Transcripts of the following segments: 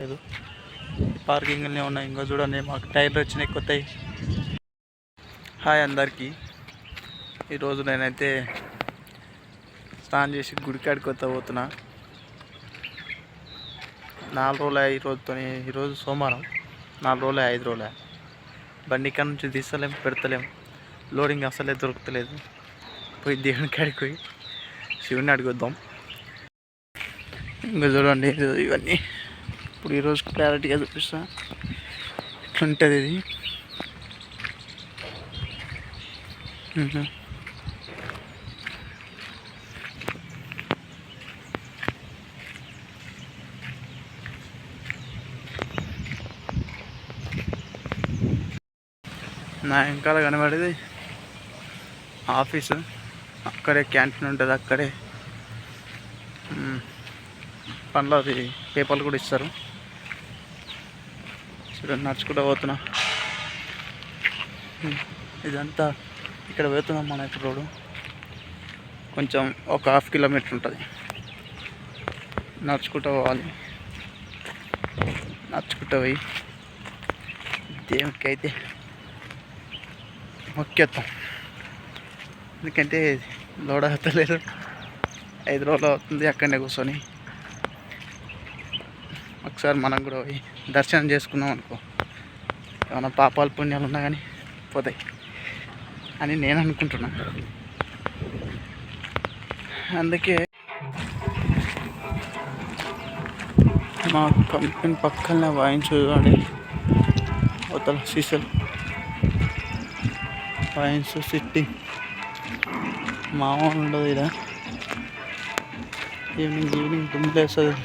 లేదు. పార్కింగ్లోనే ఉన్నాయి ఇంకా చూడండి మాకు టైర్లు వచ్చినాయి కొత్తవి హాయ్ అందరికీ. ఈరోజు నేనైతే స్నానం చేసి గుడికాడికి కొత్త పోతున్నా. నాలుగు రోజులు ఈ రోజుతో ఈరోజు సోమవారం. నాలుగు రోజులు ఐదు రోజులే. బండి కాడ నుంచి తీస్తలేం పెడతలేం. లోడింగ్ అసలే దొరుకుతలేదు. పోయి దేవుని కాడికి పోయి శివుని అడిగొద్దాం ఇంకా చూడండి ఇవన్నీ. ఇప్పుడు ఈరోజు క్లారిటీగా చూపిస్తా. ఇట్లుంటుంది ఇది? నా వెనకాల కనబడేది ఆఫీసు. అక్కడే క్యాంటీన్ ఉంటుంది అక్కడే. పనులు అది పేపర్లు కూడా ఇస్తారు. చూడండి నడుచుకుంటూ పోతున్నా. ఇదంతా ఇక్కడ పోతున్నాం మన ఇక్కడ రోడ్డు. కొంచెం ఒక హాఫ్ కిలోమీటర్ ఉంటుంది. నడుచుకుంటూ పోవాలి. నడుచుకుంటూ పోయి దేవునికి అయితే మొక్కేస్తాం ఎందుకంటే లోడ అవుతలేదు. ఐదు రోజులు అవుతుంది అక్కడనే కూర్చొని. ఒకసారి మనం కూడా పోయి దర్శనం చేసుకున్నాం అనుకో. ఏమైనా పాపాలు పుణ్యాలు ఉన్నా కానీ పోతాయి అని నేను అనుకుంటున్నా. అందుకే మా కంపెనీ పక్కనే వాయించు చూడండి అవతల సీసలు. వాయించు సిట్టింగ్. మామూలు ఉండదు ఇక్కడ ఈవినింగ్ ఈవినింగ్ దుమ్ములేస్తుంది.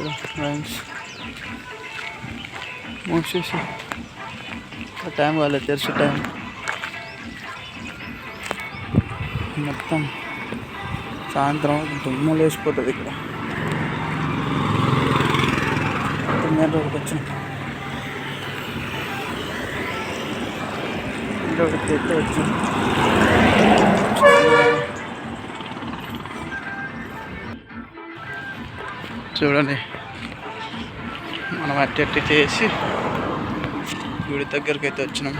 ఇక్కడ వైన్స్ మూసేసి ఆ టైం వాళ్ళే తెరిచే టైం మొత్తం సాయంత్రం దుమ్ము లేచిపోతుంది ఇక్కడ. తొమ్మిది రోజుకి వచ్చిన ఇంకొకటి వచ్చి. చూడండి. మనం అట్టి చేసి గుడి దగ్గరికి అయితే వచ్చినాం.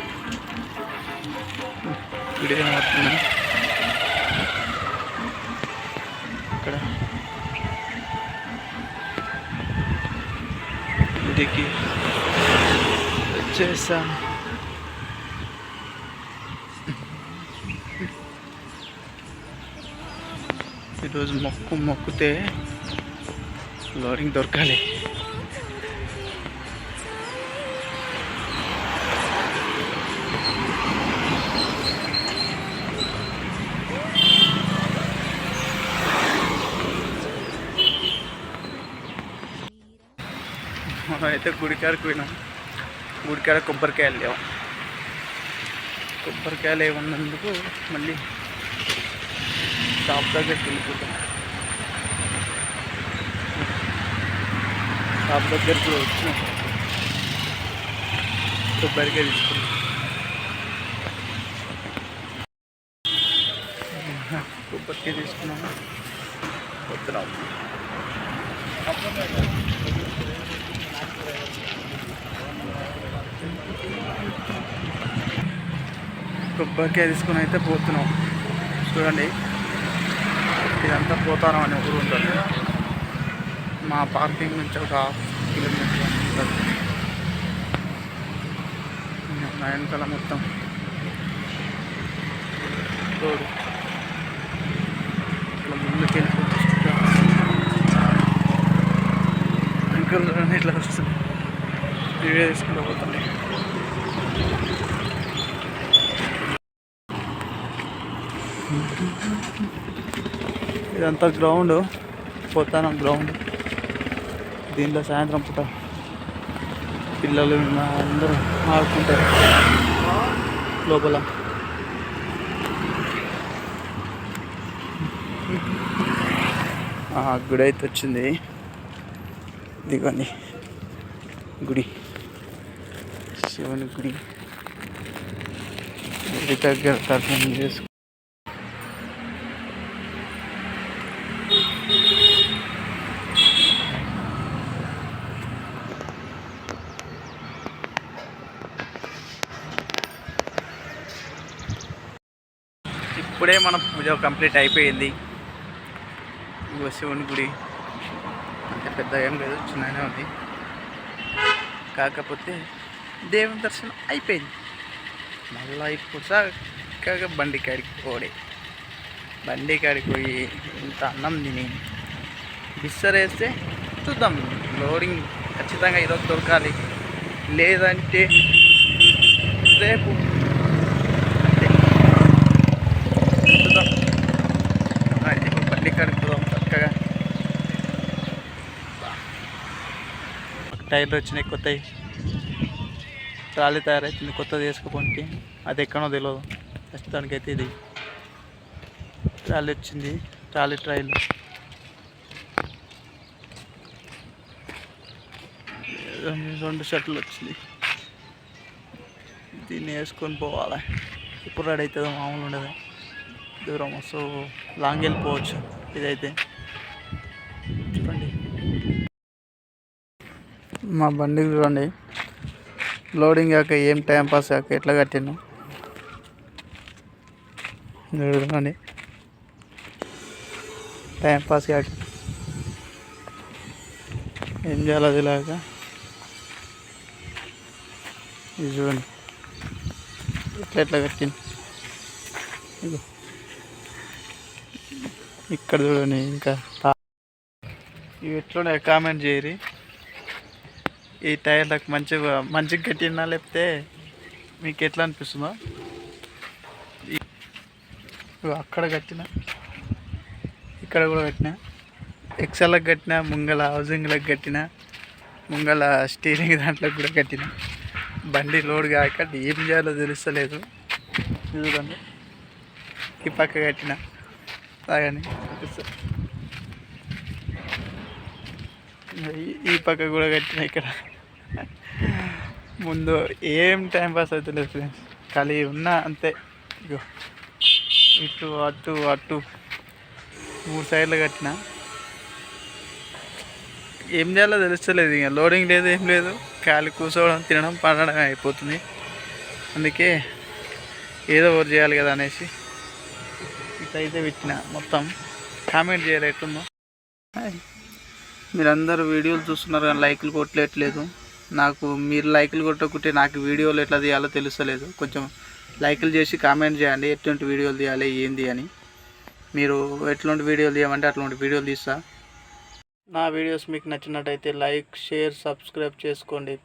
గుడి కనబడుతుంది? ఇక్కడ. గుడికి వచ్చేసాం. ఈరోజు మొక్కు మొక్కితే లోడింగ్ దొరకాలి మనం అయితే గుడికాడకు పోయినాం గుడికాడ కొబ్బరికాయలు లేవు కొబ్బరికాయలు ఏమన్నందుకు మళ్ళీ షాప్ దగ్గరికి వెళ్ళిపోతాం షాప్ దగ్గరికి వచ్చిన. కొబ్బరికాయ తీసుకున్నాం. కొబ్బరికాయ తీసుకున్నాము వస్తున్నాం కొబ్బరికాయ తీసుకుని అయితే పోతున్నాం. చూడండి. ఇదంతా పోతారం అనే ఊరు ఉంటుంది. మా పార్కింగ్ నుంచి ఒక కిలోమీటర్ ఉంటుంది. వెనకాల మొత్తం. రోడ్. ఇట్లా ముందుకు వెళ్ళిపోతుంది ఇట్లా వస్తుంది వీడియో తీసుకుంటూ పోతుంది ఇదంతా గ్రౌండ్. పోతాను గ్రౌండ్. దీనిలో సాయంత్రం పూట పిల్లలు అందరూ ఆడుకుంటారు. లోపల. ఆ, గుడి అయితే వచ్చింది. ఇదిగోండి గుడి. శివుని గుడి. గుడి దగ్గర దర్శనం చేసుకు ఇప్పుడే మన పూజ కంప్లీట్ అయిపోయింది. ఇగో శివుని గుడి. అంటే పెద్ద ఏం లేదు చిన్నగానే ఉంది. కాకపోతే దేవుని దర్శనం అయిపోయింది. మళ్ళీ ఇప్పుడు చక్కగా బండి కాడికి పోడే. బండి కాడికి పోయి ఇంత అన్నం తిని బిస్సరేస్తే చూద్దాం. లోడింగ్ ఖచ్చితంగా ఈరోజు దొరకాలి. లేదంటే రేపు అంతే చూద్దాం అయితే ఇప్పుడు పోదాం చక్కగా. టైర్లు వచ్చినాయి కొత్తవి ట్రాలీ తయారైతుంది కొత్తది వేసుకోపోండి అది ఎక్కడో తెలియదు ప్రస్తుతానికి అయితే ఇది ట్రాలీ వచ్చింది ట్రాలీ ట్రైలు. రెండు షర్ట్లు వచ్చింది. దీన్ని వేసుకొని పోవాలి? ఇప్పుడు రెడీ అవుతుందో మామూలు ఉండదు. దూరం సో లాంగ్ వెళ్ళిపోవచ్చు. ఇదైతే. చూడండి మా బండి చూడండి. లోడింగ్ కాక ఏం టైం పాస్ కాక ఎట్లా కట్టిను చూడండి. టైం పాస్ కాక ఏం చేయాలో తెలియక ఇది చూడండి. ఎట్లా ఎట్లా కట్టింది ఇదిగో. ఇక్కడ చూడండి ఇంకా ఇవి ఎట్లున్నాయి కామెంట్ చేయరి. ఈ టైర్లకు మంచిగా మంచిగా కట్టినా లేకపోతే మీకు ఎట్లా అనిపిస్తుందో? అక్కడ కట్టిన ఇక్కడ కూడా కట్టిన ఎక్సెల్కి కట్టిన ముంగల హౌసింగ్లకు కట్టిన ముంగల స్టీరింగ్ దాంట్లో కూడా కట్టిన. బండి లోడ్ కాక ఏం చేయాలో తెలుస్తలేదు. చూడండి ఈ పక్క కట్టిన. తాగని. ఈ- ఈ పక్క కూడా కట్టిన ఇక్కడ. ముందు ఏం టైం పాస్ అవుతలేదు ఫ్రెండ్స్ ఖాళీ ఉన్నా అంతే. ఇగో ఇటు అటు అటు. మూడు సైడ్లు కట్టిన. ఏం చేయాలో తెలుస్తలేదు ఇక లోడింగ్ లేదు ఏం లేదు. ఖాళీ కూర్చోవడం తినడం పండడం అయిపోతుంది. అందుకే ఏదో ఒకటి చేయాలి కదా అనేసి. ఇట్లయితే పెట్టిన. మొత్తం కామెంట్ చేయాలి ఎట్లుందో. హాయ్. మీరందరూ వీడియోలు చూస్తున్నారు కానీ లైకులు కొట్టలేట్లేదు నాకు మీరు లైకులు కొట్టకుంటే నాకు వీడియోలు ఎట్లా తీయాలో తెలుస్తలేదు. కొంచెం లైకులు చేసి కామెంట్ చేయండి. ఎటువంటి వీడియోలు తీయాలి ఏంది అని. మీరు ఎట్లాంటి వీడియోలు తీయమంటే అట్లాంటి వీడియోలు తీస్తా. నా వీడియోస్ మీకు నచ్చినట్టయితే లైక్ షేర్ సబ్స్క్రైబ్ చేసుకోండి.